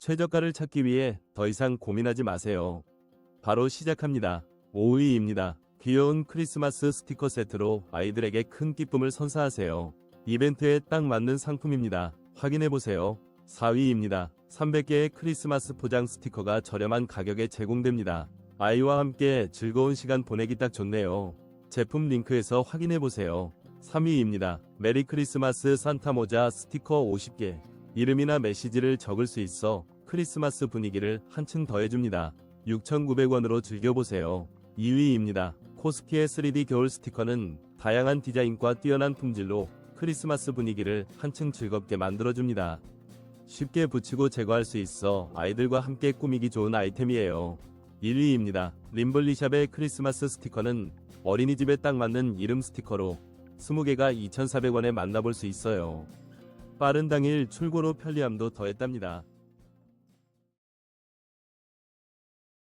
최저가를 찾기 위해 더 이상 고민하지 마세요. 바로 시작합니다. 5위입니다. 귀여운 크리스마스 스티커 세트로 아이들에게 큰 기쁨을 선사하세요. 이벤트에 딱 맞는 상품입니다. 확인해보세요. 4위입니다. 300개의 크리스마스 포장 스티커가 저렴한 가격에 제공됩니다. 아이와 함께 즐거운 시간 보내기 딱 좋네요. 제품 링크에서 확인해보세요. 3위입니다. 메리 크리스마스 산타 모자 스티커 50개. 이름이나 메시지를 적을 수 있어 크리스마스 분위기를 한층 더해줍니다. 6,900원으로 즐겨보세요. 2위입니다. 코스키의 3D 겨울 스티커는 다양한 디자인과 뛰어난 품질로 크리스마스 분위기를 한층 즐겁게 만들어줍니다. 쉽게 붙이고 제거할 수 있어 아이들과 함께 꾸미기 좋은 아이템이에요. 1위입니다. 림블리샵의 크리스마스 스티커는 어린이집에 딱 맞는 이름 스티커로 20개가 2,400원에 만나볼 수 있어요. 빠른 당일 출고로 편리함도 더했답니다.